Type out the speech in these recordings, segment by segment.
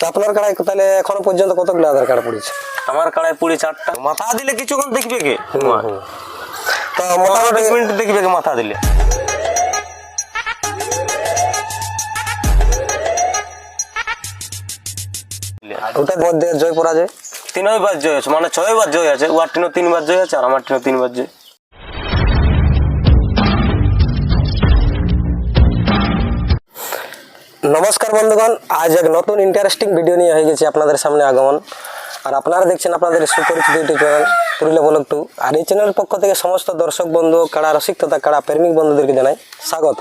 তো আপনার কাড়ায় তাহলে এখনও পর্যন্ত কতগুলো আধার কার্ড পড়েছে? আমার কাড়ায় পুড়ি চারটা। মাথা দিলে কিছুক্ষণ দেখবে কে? তো মোটামুটি মিনিট দেখবে কে মাথা দিলে। জয় পরাজয় তিনই বার জয় আছে মানে ছয় বার জয় আছে ওয়ার টিনও তিনবার জয় আছে আর আমার টিনও তিনবার জয়। নমস্কার বন্ধুগণ, আজ এক নতুন ইন্টারেস্টিং ভিডিও নিয়ে হয়ে গেছে আপনাদের সামনে আগমন। আর আপনারা দেখছেন আপনাদের সুপরিচিত ইউটিউব চ্যানেল পুরুলিয়া বলক টু আর এই চ্যানেলের পক্ষ থেকে সমস্ত দর্শক বন্ধু কাড়া রসিক তথা কাড়া প্রেমিক বন্ধুদেরকে জানাই স্বাগত।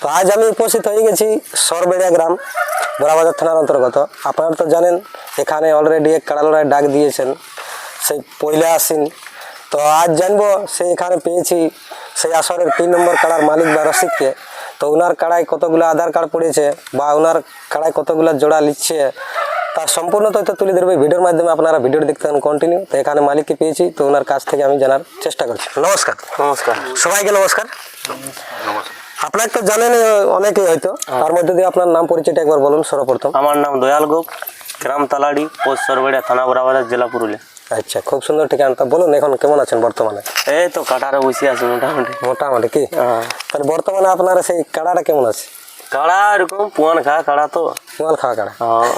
তো আজ আমি উপস্থিত হয়ে গেছি সরবেড়িয়া গ্রাম বড়াবাজার থানার অন্তর্গত। আপনারা তো জানেন, এখানে অলরেডি এক কাড়া লড়াই ডাক দিয়েছেন, সেই পয়লা আসিন। তো আজ জানব, সে এখানে পেয়েছি, সেই আসরের তিন নম্বর কাড়ার মালিক বা রসিককে। তো ওনার কাড়ায় কতগুলো আধার কার্ড পড়েছে বা ওনার কাড়ায় কতগুলো জোড়া লিচ্ছে তার সম্পূর্ণ তথ্য তুলে ধরবে ভিডিওর মাধ্যমে আপনারা ভিডিও দেখতে থাকুন কন্টিনিউ তো এখানে মালিককে পেয়েছি তো ওনার কাছ থেকে আমি জানার চেষ্টা করছি। নমস্কার। নমস্কার। সবাইকে নমস্কার। আপনাকে তো জানেন অনেকেই হয়তো তার মধ্যে দিয়ে আপনার নাম পরিচয়টা একবার বলুন সর্বপ্রথম। আমার নাম দয়াল গোপ। গ্রাম তালাড়ি পোস্ট সরবেড়িয়া থানা বরাবাজার জেলা পুরুলিয়া। আচ্ছা খুব সুন্দর ঠিকানা। তা বলুন এখন কেমন আছেন বর্তমানে? এই তো কাটারে বসে আছি মোটামুটি। মোটামুটি কি? হ্যাঁ। তাহলে বর্তমানে আপনার সেই কাড়াটা কেমন আছে? কাড়া এরকম পুয়ান খা কাড়া তো। মাল খাওয়া কাড়া। হ্যাঁ।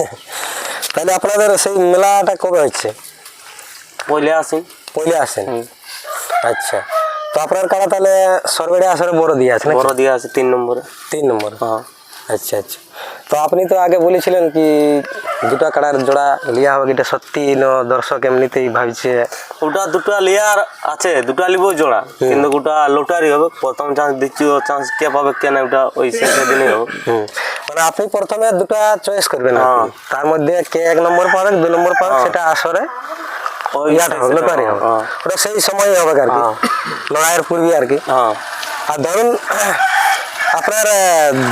তাহলে আপনাদের সেই মেলাটা কবে হচ্ছে পয়লে আসি পয়লে আসেন আচ্ছা। তো আপনার কাড়া তাহলে সরবেড়ে আসরে বড় দিয়ে আছে বড় দিয়ে আছে তিন নম্বরে। তিন নম্বর। হ্যাঁ। আচ্ছা আচ্ছা। তো আপনি তো আগে বলেছিলেন কি দুটো কাড়ার জোড়া লিয়া হবে এটা সত্যি ন দর্শক এমনিতেই ভাবছে। ওটা দুটো লেয়ার আছে দুটো লিব জোড়া কিন্তু ওটা লোটারি হবে প্রথম চান্স ও চান্স কে পাবে কে না ওটা ওই শেষের দিনই হবে। মানে আপনি প্রথমে দুটো চয়েস করবেন হ্যাঁ। তার মধ্যে কে এক নম্বর পাবে দু নম্বর পাবে সেটা আসরে লোটারি হবে। হ্যাঁ। ওটা সেই সময় হবে আর কি। হ্যাঁ। লড়াইয়ের পূর্বে আর কি। হ্যাঁ। আর ধরুন আপনার আহ,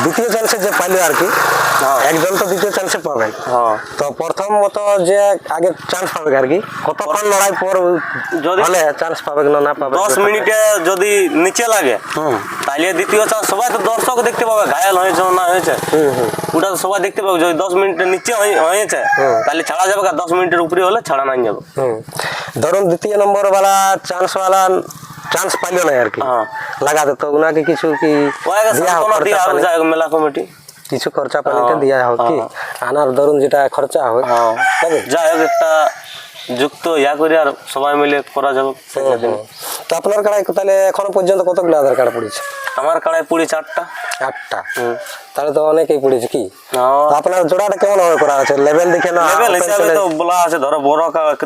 দ্বিতীয় চান্সে যে পাইলো আর কি হ্যাঁ। একজন তো দ্বিতীয় চান্সে পাবেন হ্যাঁ তো প্রথম মতো যে আগে চান্স পাবে আর কি কতক্ষণ লড়াই পর যদি- হলে চান্স পাবে না না পাবে দশ মিনিটে যদি নিচে লাগে হুম তাহলে দ্বিতীয় চান্স সবাই তো দর্শক দেখতে পাবে ঘায়াল হয়েছে না হয়েছে হুম হুম ওটা তো সবাই দেখতে পাবে যদি দশ মিনিটের নিচে হয়ে- হয়েছে হুম। তাহলে ছাড়া যাবে আর দশ মিনিটের উপরে হলে ছাড়া নাই যাবে হুম ধরুন দ্বিতীয় নম্বর वाला চান্স वाला চান্স পাইলো না আর কি। হ্যাঁ। লাগাতে তো ওনাকে কিছু কি দেয়া দিয়া মেলা কমিটি। কিছু খরচা পানিতে হ্যাঁ, দেওয়া হোক কি। হ্যাঁ। আনার ধরুন যেটা খরচা হবে হ্যাঁ। যাই হোক একটা যুক্ত ইয়া করে আর সবাই মিলে করা যাবে। তো আপনার কাড়ায় তাহলে এখনও পর্যন্ত কতগুলো আধার কার্ড পড়েছে? আমার পুরি চারটা। আটটা। হুম। তাহলে তো অনেকেই পড়েছে কি। আপনার জোড়াটা কেমন ভাবে করা আছে? লেভেল দেখে না লেভেল হিসাবে তো বলা আছে ধরো বড়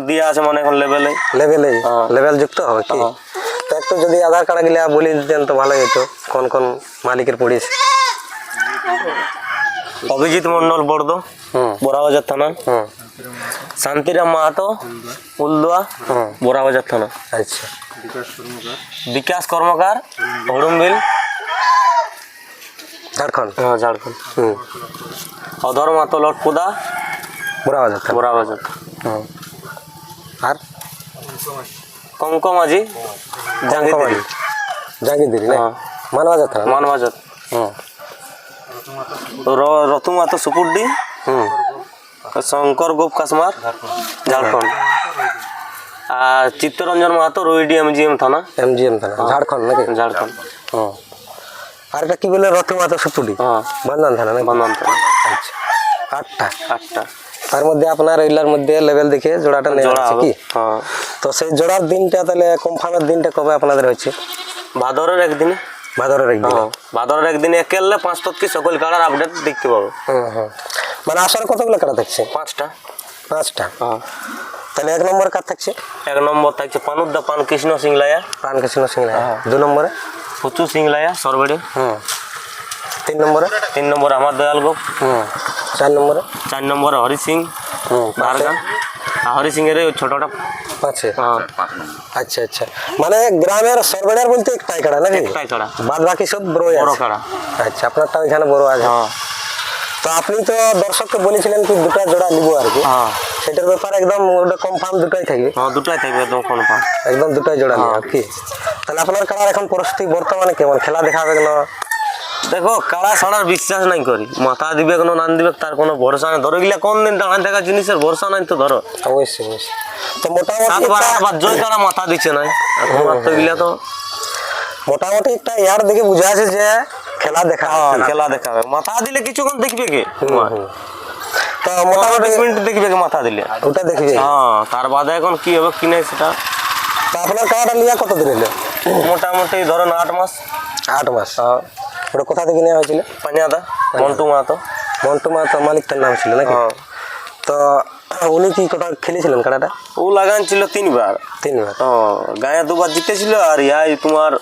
দিয়ে আছে মানে এখন লেভেলে। লেভেলে। লেভেল যুক্ত হবে কি? একটু যদি আধার কার্ড গেলে বলে দিতেন তো ভালো হতো কোন কোন মালিকের পড়েছে অভিজিৎ মন্ডল বর্দ হুম। বড়াবাজার থানা। শান্তিরাম মাহাতো উলদুয়া হুম। বড়াবাজার থানা। আচ্ছা। বিকাশ কর্মকার হড়ুমবিল ঝাড়খণ্ড। হ্যাঁ ঝাড়খণ্ড। হুম। অধর মাতো লটপুদা বুড়া বাজার থানা। বড়াবাজার। আর? কঙ্ক মাঝি জাঙ্গিদিরি জাগিদিরি না। মানবাজার থানা মানবাজার হুম র- রতু মাতো সুপুরডি হুম শঙ্কর গোপ কাসমার ঝাড়খণ্ড আর চিত্তরঞ্জন মাহাতো রুইডি এমজিএম থানা এমজিএম থানা ঝাড়খণ্ড নাকি ঝাড়খণ্ড হুম আর এটা কি বলে রথমাতা সুপুরি হ্যাঁ বান্ধান থানা নাকি বন্ধন থানা আচ্ছা আটটা আটটা তার মধ্যে আপনার এইলার মধ্যে লেভেল দেখে জোড়াটা নেওয়া আছে কি? হ্যাঁ। তো সেই জোড়ার দিনটা তাহলে কনফার্মের দিনটা কবে আপনাদের হচ্ছে ভাদরের একদিনে। ভাদরের একদিন। হ্যাঁ ভাদরের একদিনে একেললে পাঁচ তৎকি সকল কাড়ার আপডেট দেখতে পাবো। মানে আসার কতগুলো কাটা থাকছে? পাঁচটা। পাঁচটা। হ্যাঁ। তাহলে এক নম্বর কার থাকছে? এক নম্বর থাকছে পানুদ্দা পান কৃষ্ণ সিংলাইয়া। প্রাণকৃষ্ণ সিং হ্যাঁ। দু নম্বরে? পুচু সিংলাইয়া সরবেড়ে হুম। তিন নম্বরে? তিন নম্বর আমার দয়াল গোপ। হুম। চার নম্বরে? চার নম্বরে হরি সিং হুম আর হরি সিং এর ওই ছোটটা পাঁচে। হ্যাঁ। আচ্ছা আচ্ছা। মানে গ্রামের সরবেড়ার বলতে একটাই কাড়া নাকি? একটাই কাড়া বাদ বাকি সব বড় বড় কাড়া আচ্ছা আপনারটা ওইখানে বড় আছে। হ্যাঁ। তো আপনি তো দর্শককে বলেছিলেন কি দুটা জোড়া নিবো আর কি। হ্যাঁ। সেটার ব্যাপার একদম ওটা কনফার্ম দুটাই থাকবে হ্যাঁ দুটাই থাকবে একদম কনফার্ম একদম দুটাই জোড়া নিবো কি। তাহলে আপনার কাড়ার এখন পরিস্থিতি বর্তমানে কেমন? খেলা দেখাবে না? দেখো কাড়া ছাড়ার বিশ্বাস নাই করি। মাথা দিবে কোনো নান দিবে তার কোনো ভরসা নাই। ধরো গিলা কোন দিন দাঁড়ায় দেখা জিনিসের ভরসা নাই তো ধরো। অবশ্যই অবশ্যই। তো মোটামুটি আবার জয় কাড়া মাথা দিচ্ছে নাই। আর তো গিলা তো। মোটামুটি একটা ইয়ার দেখে বোঝা আছে যে খেলা দেখা হ্যাঁ, না। খেলা দেখাবে মাথা দিলে কিছুক্ষণ দেখবে কে। তো মোটামুটি মিনিট দেখবে কে মাথা দিলে? ওটা দেখবি হ্যাঁ তার বাদে এখন কি হবে কি নাই সেটা? তো আপনার কাড়াটা লিয়া কত দিন এলো মোটামুটি ধরেন আট মাস। আট মাস। হ্যাঁ। ওটা কোথা থেকে নেওয়া হয়েছিল? পানিয়াদা মন্টু মাহাতো। মন্টু মাহাতো মালিকটার নাম ছিল নাকি? হ্যাঁ। তো উনি কি কোটা খেলেছিলেন কাটাটা ও লাগান ছিল তিনবার। তিনবার। ও গায়ে দুবার জিতেছিল আর ইয়াই তোমার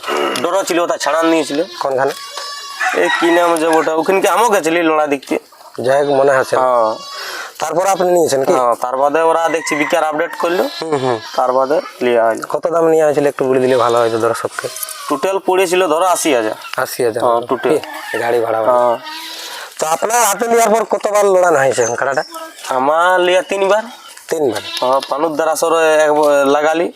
ডর ছিল ওটা ছাড়ান নিয়েছিল। কোনখানে? এই কি নাম যে ওটা? ওখানকে আমও গেছিলি লড়া দেখতে। যাই হোক মনে আছে। হ্যাঁ। তারপর আপনি নিয়েছেন কি? হ্যাঁ, তার বাদে ওরা দেখছি বিকার আপডেট করল। হুম হুম। তার বাদে লিয়া হলো কত দাম নিয়ে হয়েছিল একটু বলে দিলে ভালো হয়তো দর্শককে? টোটাল পড়েছিল ধরো আশি হাজার। আশি হাজার। হ্যাঁ, টোটাল। গাড়ি ভাড়া। হ্যাঁ। তো আপনার হাতে নেওয়ার পর কতবার লড়ানো হয়েছে কাড়াটা আমার লিয়া তিনবার। তিনবার? হ্যাঁ, পানুদ্দার আসরে একবার লাগালি।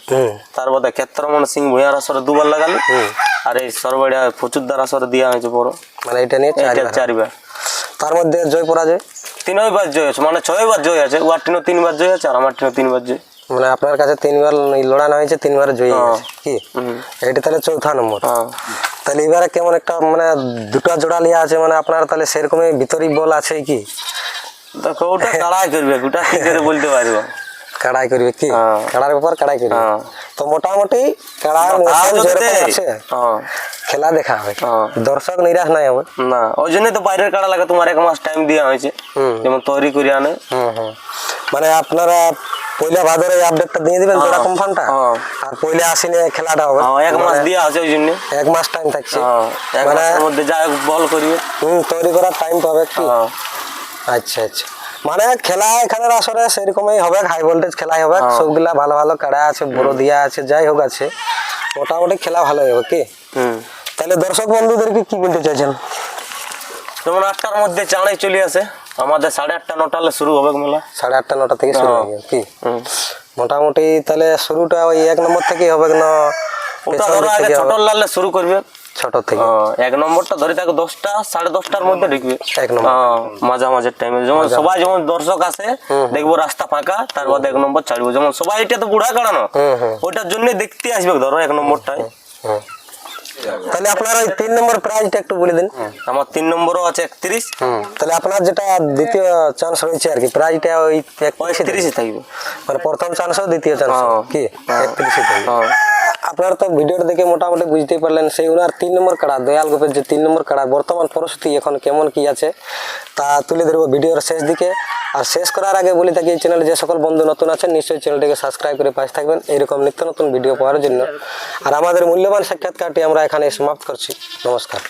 তার বাদে ক্ষেত্রমন সিং ভূঁয়ার আসরে দুবার লাগালি। হুম। আর এই সরবাড়িয়া প্রচুরদার আসরে দেওয়া হয়েছে বড়। মানে এটা নিয়ে চারবার। তার মধ্যে জয় পরাজয় তিনই বার জয় আছে মানে ছয়বার জয় আছে ওয়ার টিনও তিনবার জয় আছে আর আমার টিনও তিনবার জয়। মানে আপনার কাছে তিনবার লড়ানো হয়েছে তিনবার জয়ী হ্যাঁ। হয়েছে কি? এটা তাহলে চৌথা নম্বর। হ্যাঁ। তাহলে এবারে কেমন একটা মানে দুটো জোড়া লিয়া আছে মানে আপনার তাহলে সেরকমই ভিতরই বল আছে কি? দেখো ওটা কাড়াই করবে ওটা কি করে বলতে পারব? কাড়াই করবে কি? হ্যাঁ। কাড়ার ব্যাপার কাড়াই করবে। হ্যাঁ। তো মোটামুটি কাড়ার দেয়, আছে হ্যাঁ। খেলা দেখা হবে। দর্শক নিরাশ নাই হবে না ওই জন্যই তো বাইরের কাড়া লাগে তোমার এক মাস টাইম দেওয়া হয়েছে। যেমন তৈরি করে আনে। মানে আপনারা পয়লা ভাদরে আপডেটটা দিয়ে দিবেন হ্যাঁ। কনফার্মটা। আর পয়লা আসিনে খেলাটা হবে। এক মাস দেওয়া আছে ওই জন্য। এক মাস টাইম থাকছে। এক মানে মাসের মধ্যে যা বল করিবে। হুম তৈরি করার টাইম পাবে কি? আচ্ছা আচ্ছা। মানে খেলা এখানের আসরে সেরকমই হবে হাই ভোল্টেজ খেলাই হবে হ্যাঁ। সবগুলা ভালো ভালো কাড়া আছে বড় দিয়া আছে যাই হোক আছে। মোটামুটি খেলা ভালো হবে কি? তাহলে দর্শক বন্ধুদেরকে কি বলতে চাইছেন? যেমন আটটার মধ্যে চাঁড়াই চলে আসে আমাদের সাড়ে আটটা নটা হলে শুরু হবে মেলা। সাড়ে আটটা নটা থেকে শুরু হবে কি? মোটামুটি তাহলে শুরুটা ওই এক নম্বর থেকেই হবে না? ছোট লালে শুরু করবে। ছোট থেকে। এক নম্বরটা ধরে থাকো দশটা সাড়ে দশটার মধ্যে ঢুকবে। এক নম্বর। মাঝামাঝির টাইমে যেমন সবাই যেমন দর্শক আসে দেখব রাস্তা ফাঁকা তার বাদে এক নম্বর ছাড়বো। যেমন সবাই এটা তো বুড়া কাড়ানো ওইটার জন্য দেখতে আসবে ধরো এক নম্বরটায়। তাহলে আপনার ওই তিন নম্বর প্রাইজটা একটু বলে দিন। আমার তিন নম্বরও আছে একত্রিশ। তাহলে আপনার যেটা দ্বিতীয় চান্স রয়েছে আর কি প্রাইজটা ওই একত্রিশে থাকবে। মানে প্রথম চান্সও দ্বিতীয় চান্স। কি। একত্রিশে থাকবে। আপনারা তো ভিডিওটা দেখে মোটামুটি বুঝতেই পারলেন, সেই ওনার তিন নম্বর কাড়া, দয়াল গোপের যে তিন নম্বর কাড়া, বর্তমান পরিস্থিতি এখন কেমন কি আছে, তা তুলে ধরবো ভিডিওর শেষ দিকে। আর শেষ করার আগে বলে থাকি, এই চ্যানেলে যে সকল বন্ধু নতুন আছেন, নিশ্চয়ই চ্যানেলটিকে সাবস্ক্রাইব করে পাশে থাকবেন এইরকম নিত্য নতুন ভিডিও পাওয়ার জন্য। আর আমাদের মূল্যবান সাক্ষাৎকারটি আমরা এখানে সমাপ্ত করছি। নমস্কার।